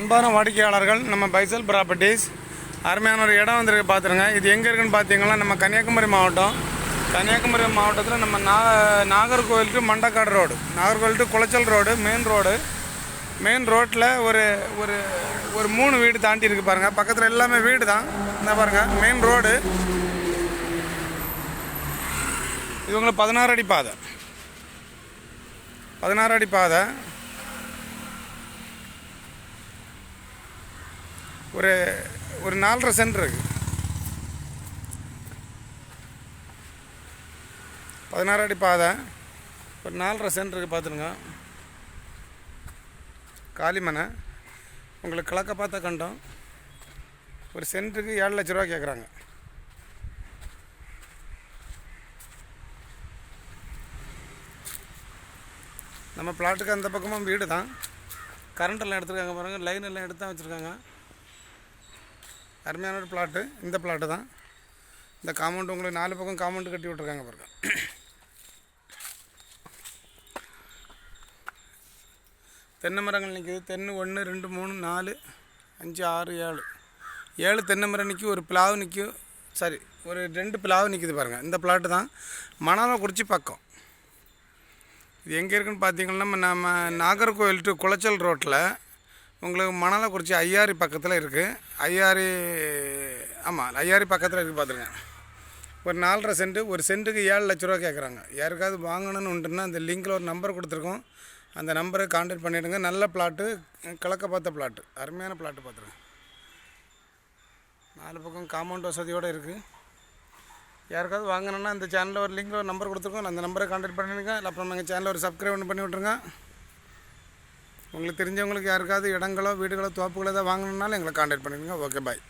அன்பான வாடிக்கையாளர்கள் நம்ம பைசல் ப்ராப்பர்ட்டிஸ் அருமையான ஒரு இடம் வந்திருக்கு பார்த்துருங்க. இது எங்கே இருக்குன்னு பார்த்தீங்கன்னா நம்ம கன்னியாகுமரி மாவட்டம். கன்னியாகுமரி மாவட்டத்தில் நம்ம நா Nagercoil to Mandaikadu road. Nagercoil to Colachel road main road. Main ரோட்டில் ஒரு ஒரு ஒரு மூணு வீடு தாண்டி இருக்கு பாருங்கள் பக்கத்தில் எல்லாமே வீடு தான் இந்த பாருங்கள் மெயின் ரோடு. இது உங்களுக்கு பதினாறு அடி பாதை. பதினாறு அடி பாதை. ஒரு ஒரு நாலரை சென்ட் இருக்குது பதினாறு அடி பாதை. ஒரு நாலரை சென்ட் இருக்குது பார்த்துருங்க காளிமனை உங்களுக்கு கிழக்க பார்த்தா கண்டோம். ஒரு சென்ட்டுக்கு ஏழு லட்ச ரூபா கேட்குறாங்க. நம்ம பிளாட்டுக்கு அந்த பக்கமும் வீடு தான் கரண்ட் எல்லாம் எடுத்துருக்காங்க பாருங்கள் லைன் எல்லாம் எடுத்து தான் வச்சுருக்காங்க. அருமையான ஒரு பிளாட்டு இந்த பிளாட்டு தான். இந்த காம்பவுண்டு உங்களுக்கு நாலு பக்கம் காம்பவுண்டு கட்டி விட்ருக்காங்க பாருங்க. தென்னை மரங்கள் நிற்கிது தென்னை ஒன்று ரெண்டு மூணு நாலு அஞ்சு ஆறு ஏழு. ஏழு தென்னை மரம் நிற்கும் ஒரு பிளாவு நிற்கும் சரி ஒரு ரெண்டு பிளாவு நிற்கிது பாருங்கள் இந்த பிளாட்டு தான். மணாலக்குறிச்சி பக்கம். இது எங்கே இருக்குன்னு பார்த்தீங்கன்னா நம்ம நம்ம நாகர்கோவில் டு குளச்சல் ரோட்டில் உங்களுக்கு மணாலக்குறிச்சி ஐயாரி பக்கத்தில் இருக்குது ஐயாரி ஆமாம் ஐயாரி பக்கத்தில் இருக்குது பார்த்துருங்க ஒரு நாலரை சென்ட்டு ஒரு சென்ட்டுக்கு ஏழு லட்ச ரூபா கேட்குறாங்க யாருக்காவது வாங்கணும்னு உண்டுன்னா அந்த லிங்கில் ஒரு நம்பர் கொடுத்துருக்கோம். அந்த நம்பரை கான்டாக்ட் பண்ணிவிடுங்க நல்ல பிளாட்டு கிழக்க பார்த்த பிளாட்டு அருமையான பிளாட்டு பார்த்துருங்க நாலு பக்கம் காம்பவுண்ட் வசதியோடு இருக்குது யாருக்காவது வாங்கணும்னா அந்த சேனலில் ஒரு லிங்கில் ஒரு நம்பர் கொடுத்துருக்கோம். அந்த நம்பரை கான்டாக்ட் பண்ணிடுங்க. அப்புறம் எங்கள் சேனலில் ஒரு சப்ஸ்கிரைப் ஒன்று பண்ணி விட்ருங்க உங்களுக்கு தெரிஞ்சவங்களுக்கு யாருக்காவது இடங்களோ வீடுகளோ தோப்புகளோ ஏதாவது வாங்கணுன்னாலும் எங்களை காண்டாக்ட் பண்ணிடுங்க. Okay bye